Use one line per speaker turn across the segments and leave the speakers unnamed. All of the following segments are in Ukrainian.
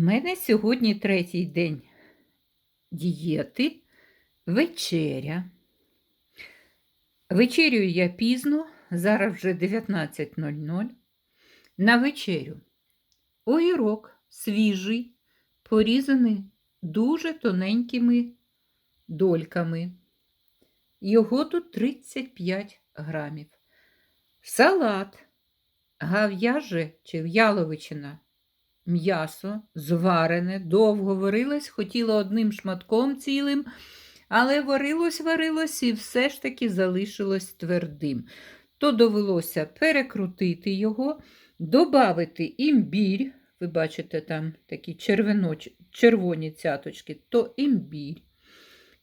У мене сьогодні третій день дієти, вечеря. Вечерюю я пізно, зараз вже 19.00. На вечерю огірок свіжий, порізаний дуже тоненькими дольками. Його тут 35 грамів. Салат, гав'яже чи в'яловичина, м'ясо зварене, довго варилось, хотіла одним шматком цілим, але варилось, варилось і все ж таки залишилось твердим. То довелося перекрутити його, додати імбір, ви бачите, там такі червоноч... червоні цяточки, то імбір,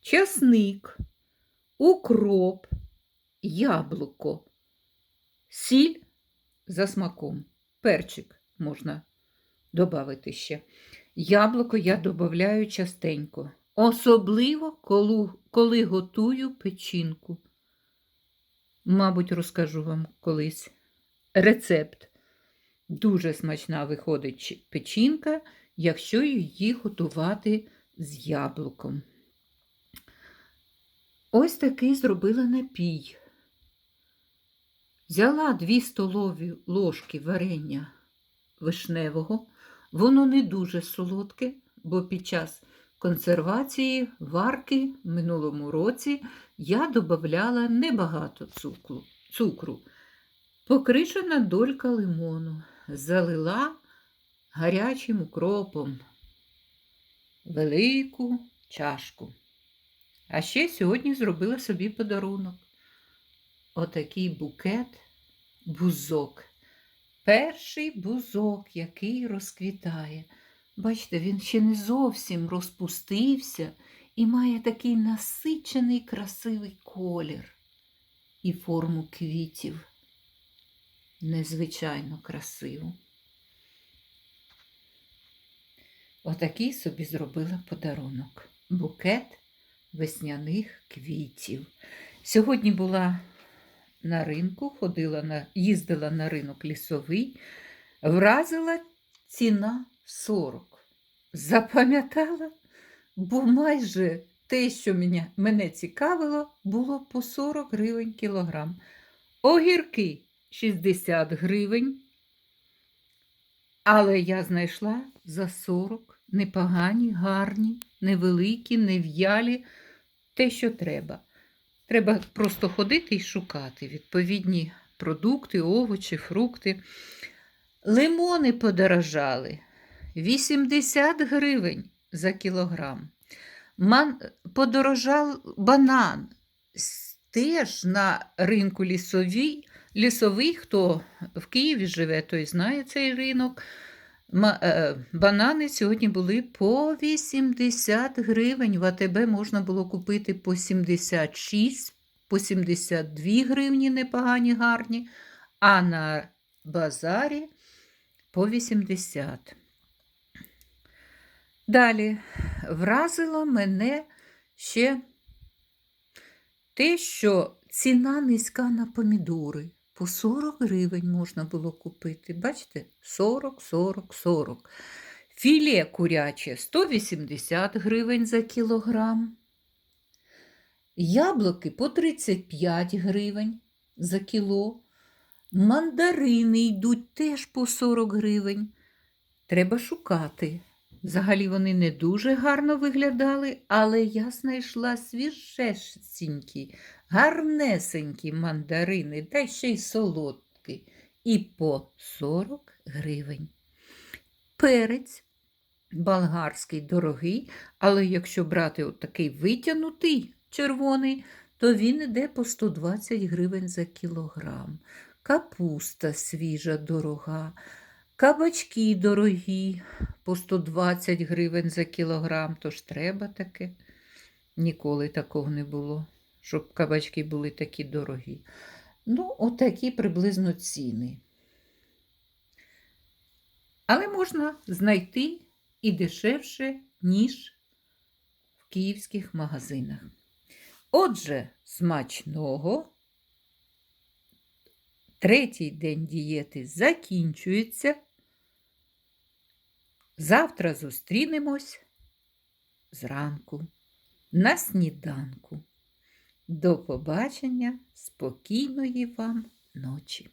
часник, укроп, яблуко, сіль за смаком, перчик можна додати ще. Яблуко я додаю частенько, особливо коли, коли готую печінку. Мабуть, розкажу вам колись рецепт. Дуже смачна виходить печінка, якщо її готувати з яблуком. Ось такий зробила напій. Взяла 2 столові ложки варення вишневого. Воно не дуже солодке, бо під час консервації варки в минулому році я додавала небагато цукру. цукру. Покришена долька лимону, залила гарячим укропом велику чашку. А ще сьогодні зробила собі подарунок. Отакий букет бузок. Перший бузок, який розквітає. Бачите, він ще не зовсім розпустився і має такий насичений красивий колір і форму квітів. Незвичайно красиву. Отакий собі зробила подарунок. Букет весняних квітів. Сьогодні була на ринку, ходила на, їздила на ринок лісовий, вразила ціна 40. Запам'ятала, бо майже те, що мене, мене цікавило, було по 40 гривень кілограм. Огірки 60 гривень. Але я знайшла за 40 непогані, гарні, невеликі, нев'ялі, те, що треба. Треба просто ходити і шукати відповідні продукти, овочі, фрукти. Лимони подорожали 80 гривень за кілограм. Ман... Подорожав банан. Теж на ринку лісовій, лісовий, хто в Києві живе, той знає цей ринок. Банани сьогодні були по 80 гривень. В АТБ можна було купити по 76, по 72 гривні непогані гарні, а на базарі по 80. Далі вразило мене ще те, що ціна низька на помідори. По 40 гривень можна було купити. Бачите? 40, 40, 40. Філе куряче 180 гривень за кілограм. Яблуки по 35 гривень за кіло. Мандарини йдуть теж по 40 гривень. Треба шукати. Взагалі вони не дуже гарно виглядали, але я знайшла свіжесенькі, гарнесенькі мандарини, та ще й солодкі. І по 40 гривень. Перець болгарський дорогий, але якщо брати от такий витягнутий червоний, то він йде по 120 гривень за кілограм. Капуста свіжа, дорога. Кабачки дорогі, по 120 гривень за кілограм, тож треба таке. Ніколи такого не було, щоб кабачки були такі дорогі. Ну, отакі приблизно ціни. Але можна знайти і дешевше, ніж в київських магазинах. Отже, смачного. Третій день дієти закінчується. Завтра зустрінемось зранку на сніданку. До побачення, спокійної вам ночі.